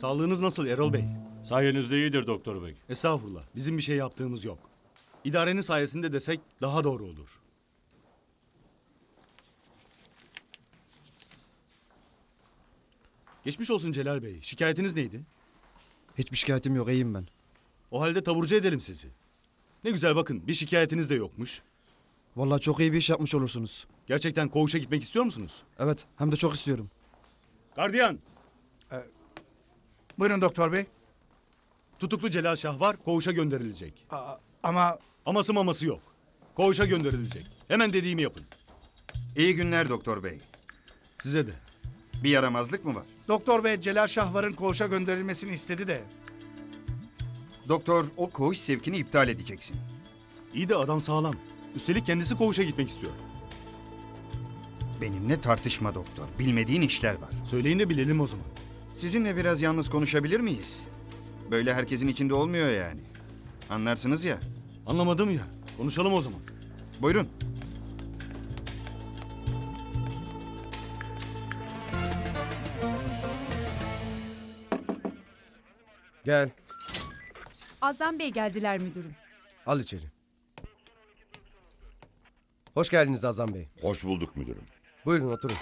Sağlığınız nasıl Erol Bey? Sayenizde iyidir doktor bey. Estağfurullah. Bizim bir şey yaptığımız yok. İdarenin sayesinde desek daha doğru olur. Geçmiş olsun Celal Bey. Şikayetiniz neydi? Hiçbir şikayetim yok iyiyim ben. O halde taburcu edelim sizi. Ne güzel bakın bir şikayetiniz de yokmuş. Vallahi çok iyi bir iş yapmış olursunuz. Gerçekten koğuşa gitmek istiyor musunuz? Evet hem de çok istiyorum. Gardiyan, Buyurun doktor bey. tutuklu Celal Şah var, koğuşa gönderilecek. Aa, ama Aması maması yok. Koğuşa gönderilecek. Hemen dediğimi yapın. İyi günler doktor bey. Size de. Bir yaramazlık mı var? doktor bey Celal Şahvar'ın koğuşa gönderilmesini istedi de. Doktor o koğuş sevkini iptal edeceksin. İyi de adam sağlam. Üstelik kendisi koğuşa gitmek istiyor. Benimle tartışma doktor. Bilmediğin işler var. Söyleyin de bilelim o zaman. Sizinle biraz yalnız konuşabilir miyiz? Böyle herkesin içinde olmuyor yani. Anlarsınız ya. Anlamadım ya. Konuşalım o zaman. Buyurun. Gel, Azam Bey geldiler müdürüm. al içeri. Hoş geldiniz Azam Bey. Hoş bulduk müdürüm. Buyurun oturun.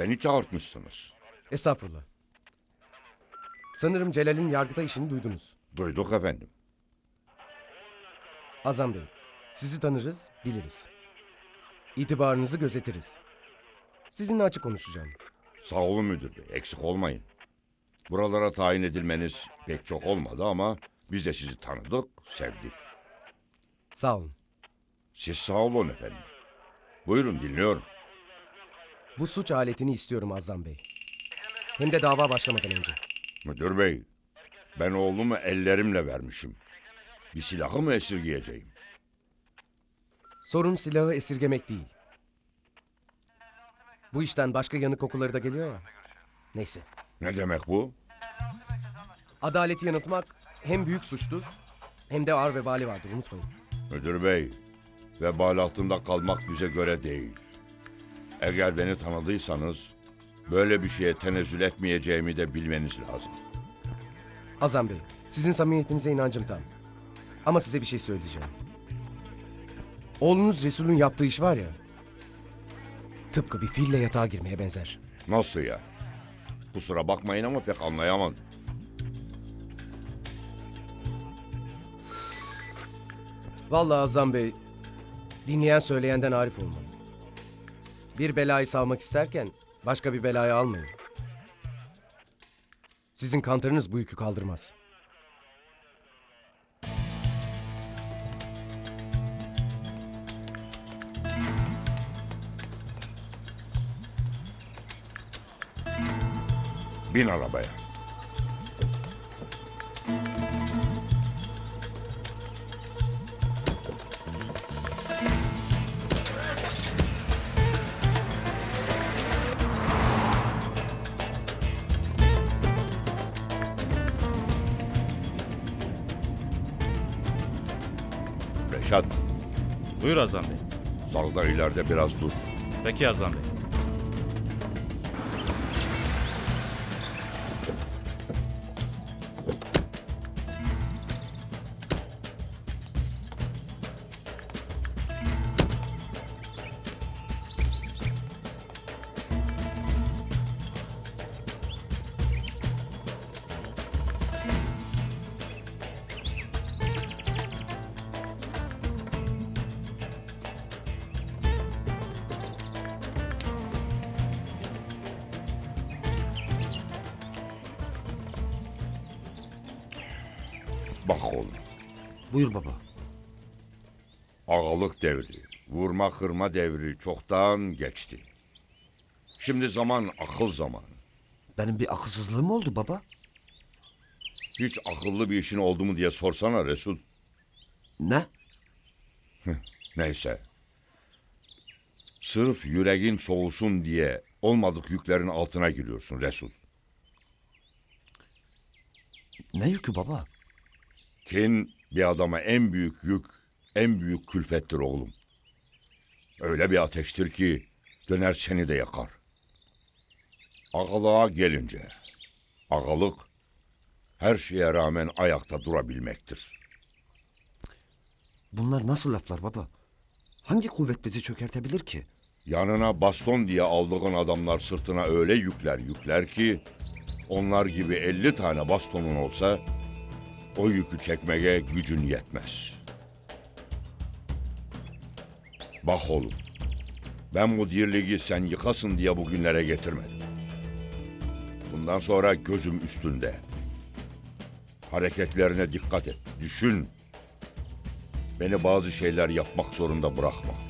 Beni çağırtmışsınız. Estağfurullah. Sanırım Celal'in yargıta işini duydunuz. Duyduk efendim. Azam Bey, sizi tanırız, biliriz. İtibarınızı gözetiriz. Sizinle açık konuşacağım. Sağ olun müdür bey. Eksik olmayın. Buralara tayin edilmeniz pek çok olmadı ama biz de sizi tanıdık, sevdik. Sağ olun. Siz sağ olun efendim. Buyurun dinliyorum. Bu suç aletini istiyorum Azam Bey. Hem de dava başlamadan önce. Müdür bey, ben oğlumu ellerimle vermişim. Bir silahı mı esirgeyeceğim? Sorun silahı esirgemek değil. Bu işten başka yanık kokuları da geliyor ya. Neyse. Ne demek bu? Adaleti yanıltmak hem büyük suçtur hem de ağır vebali vardır unutmayın. Müdür bey, vebal altında kalmak bize göre değil. Eğer beni tanıdıysanız böyle bir şeye tenezzül etmeyeceğimi de bilmeniz lazım. Azam Bey, sizin samimiyetinize inancım tam. Ama size bir şey söyleyeceğim. Oğlunuz Resul'ün yaptığı iş var ya... Tıpkı bir fille yatağa girmeye benzer. Nasıl ya? Kusura bakmayın ama pek anlayamadım. Vallahi Azam Bey, dinleyen söyleyenden arif olmalı. Bir belayı savmak isterken başka bir belayı almayın. Sizin kantarınız bu yükü kaldırmaz. Bin arabaya. Reşat, Buyur Azam Bey. salda ileride biraz dur. Peki Azam Bey. Bak oğlum, Buyur baba. ağalık devri, vurma kırma devri çoktan geçti. Şimdi zaman akıl zamanı. Benim bir akılsızlığım mı oldu baba? Hiç akıllı bir işin oldu mu diye sorsana Resul. Ne? Neyse. Sırf yüreğin soğusun diye olmadık yüklerin altına giriyorsun Resul. Ne yükü baba? Kin bir adama en büyük yük, en büyük külfettir oğlum. Öyle bir ateştir ki döner seni de yakar. Agalığa gelince, agalık her şeye rağmen ayakta durabilmektir. Bunlar nasıl laflar baba? Hangi kuvvet bizi çökertebilir ki? Yanına baston diye aldığın adamlar sırtına öyle yükler yükler ki onlar gibi 50 tane bastonun olsa o yükü çekmeye gücün yetmez. Bak oğlum, ben bu dirliği sen yıkasın diye bugünlere getirmedim. Bundan sonra gözüm üstünde. Hareketlerine dikkat et, düşün. Beni bazı şeyler yapmak zorunda bırakma.